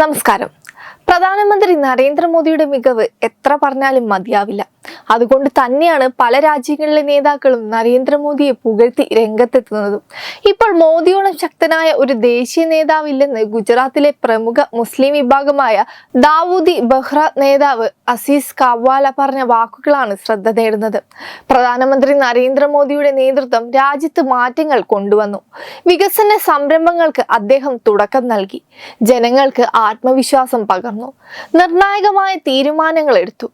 നമസ്കാരം. പ്രധാനമന്ത്രി നരേന്ദ്രമോദിയുടെ മികവ് എത്ര പറഞ്ഞാലും മതിയാവില്ല. അതുകൊണ്ട് തന്നെയാണ് പല രാജ്യങ്ങളിലെ നേതാക്കളും നരേന്ദ്രമോദിയെ പുകഴ്ത്തി രംഗത്തെത്തുന്നതും. ഇപ്പോൾ മോദിയോളം ശക്തനായ ഒരു ദേശീയ നേതാവില്ലെന്ന് ഗുജറാത്തിലെ പ്രമുഖ മുസ്ലിം വിഭാഗമായ ദാവൂദി ബഹ്റ നേതാവ് അസീസ് കവാല പറഞ്ഞ വാക്കുകളാണ് ശ്രദ്ധ നേടുന്നത്. പ്രധാനമന്ത്രി നരേന്ദ്രമോദിയുടെ നേതൃത്വം രാജ്യത്ത് മാറ്റങ്ങൾ കൊണ്ടുവന്നു. വികസന സംരംഭങ്ങൾക്ക് അദ്ദേഹം തുടക്കം നൽകി. ജനങ്ങൾക്ക് ആത്മവിശ്വാസം പകർന്നു. നിർണായകമായ തീരുമാനങ്ങൾ എടുത്തു.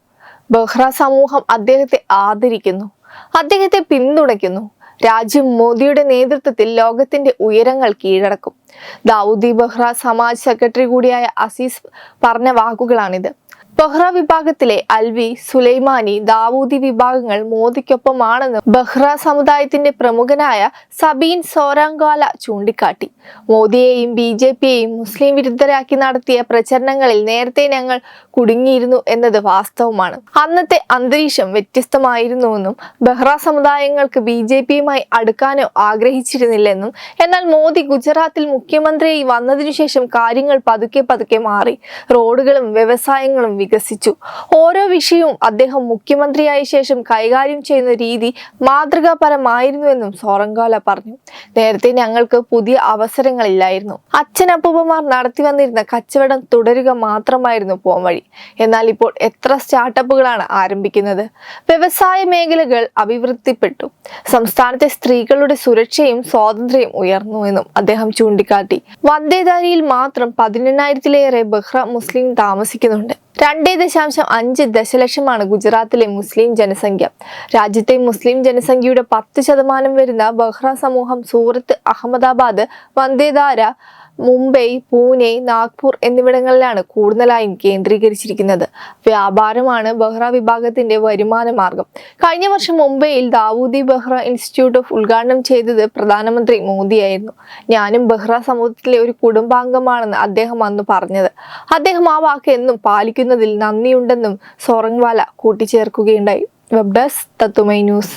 ബഹ്റ സമൂഹം അദ്ദേഹത്തെ ആദരിക്കുന്നു അദ്ദേഹത്തെ പിന്തുണയ്ക്കുന്നു. രാജ്യം മോദിയുടെ നേതൃത്വത്തിൽ ലോകത്തിന്റെ ഉയരങ്ങൾ കീഴടക്കും. ദാവൂദി ബഹ്റ സമാജ് സെക്രട്ടറി കൂടിയായ അസീസ് പറഞ്ഞ വാക്കുകളാണിത്. ബഹ്റ വിഭാഗത്തിലെ അൽവി സുലൈമാനി ദാവൂദി വിഭാഗങ്ങൾ മോദിക്കൊപ്പമാണെന്ന് ബഹ്റ സമുദായത്തിന്റെ പ്രമുഖനായ സബീൻ സോരാങ്കാല ചൂണ്ടിക്കാട്ടി. മോദിയെയും ബി ജെ പിയെയും മുസ്ലിം വിരുദ്ധരാക്കി നടത്തിയ പ്രചരണങ്ങളിൽ നേരത്തെ ഞങ്ങൾ കുടുങ്ങിയിരുന്നു എന്നത് വാസ്തവമാണ്. അന്നത്തെ അന്തരീക്ഷം വ്യത്യസ്തമായിരുന്നുവെന്നും ബഹ്റ സമുദായങ്ങൾക്ക് ബി ജെ പിയുമായി അടുക്കാനോ ആഗ്രഹിച്ചിരുന്നില്ലെന്നും എന്നാൽ മോദി ഗുജറാത്തിൽ മുഖ്യമന്ത്രിയായി വന്നതിനു ശേഷം കാര്യങ്ങൾ പതുക്കെ പതുക്കെ മാറി. റോഡുകളും വ്യവസായങ്ങളും ഓരോ വിഷയവും അദ്ദേഹം മുഖ്യമന്ത്രിയായ ശേഷം കൈകാര്യം ചെയ്യുന്ന രീതി മാതൃകാപരമായിരുന്നുവെന്നും സോറങ്കാല പറഞ്ഞു. നേരത്തെ ഞങ്ങൾക്ക് പുതിയ അവസരങ്ങളില്ലായിരുന്നു. അച്ഛനപ്പൂപ്പന്മാർ നടത്തി വന്നിരുന്ന കച്ചവടം തുടരുക മാത്രമായിരുന്നു പോംവഴി. എന്നാൽ ഇപ്പോൾ എത്ര സ്റ്റാർട്ടപ്പുകളാണ് ആരംഭിക്കുന്നത്. വ്യവസായ മേഖലകൾ അഭിവൃദ്ധിപ്പെട്ടു. സംസ്ഥാനത്തെ സ്ത്രീകളുടെ സുരക്ഷയും ഉയർന്നു എന്നും അദ്ദേഹം ചൂണ്ടിക്കാട്ടി. വന്ദേദാരിയിൽ മാത്രം പതിനെണ്ണായിരത്തിലേറെ ബഹ്റ മുസ്ലിം താമസിക്കുന്നുണ്ട്. രണ്ടേ ദശാംശം അഞ്ച് ദശലക്ഷമാണ് ഗുജറാത്തിലെ മുസ്ലിം ജനസംഖ്യ. രാജ്യത്തെ മുസ്ലിം ജനസംഖ്യയുടെ പത്ത് ശതമാനം വരുന്ന ബഹ്റ സമൂഹം സൂറത്ത് അഹമ്മദാബാദ് വന്ദേദാര മുംബൈ പൂനെ നാഗ്പൂർ എന്നിവിടങ്ങളിലാണ് കൂടുതലായും കേന്ദ്രീകരിച്ചിരിക്കുന്നത്. വ്യാപാരമാണ് ബഹ്റ വിഭാഗത്തിന്റെ വരുമാന മാർഗം. കഴിഞ്ഞ വർഷം മുംബൈയിൽ ദാവൂദി ബഹ്റ ഇൻസ്റ്റിറ്റ്യൂട്ട് ഓഫ് ഉദ്ഘാടനം ചെയ്തത് പ്രധാനമന്ത്രി മോദിയായിരുന്നു ഞാനും ബഹ്റ സമൂഹത്തിലെ ഒരു കുടുംബാംഗമാണെന്ന് അദ്ദേഹം അന്ന് പറഞ്ഞത്. അദ്ദേഹം ആ വാക്ക് എന്നും പാലിക്കുന്നതിൽ നന്ദിയുണ്ടെന്നും സോറങ്വാല കൂട്ടിച്ചേർക്കുകയുണ്ടായി. വെബ് തത്തുമൈ ന്യൂസ്.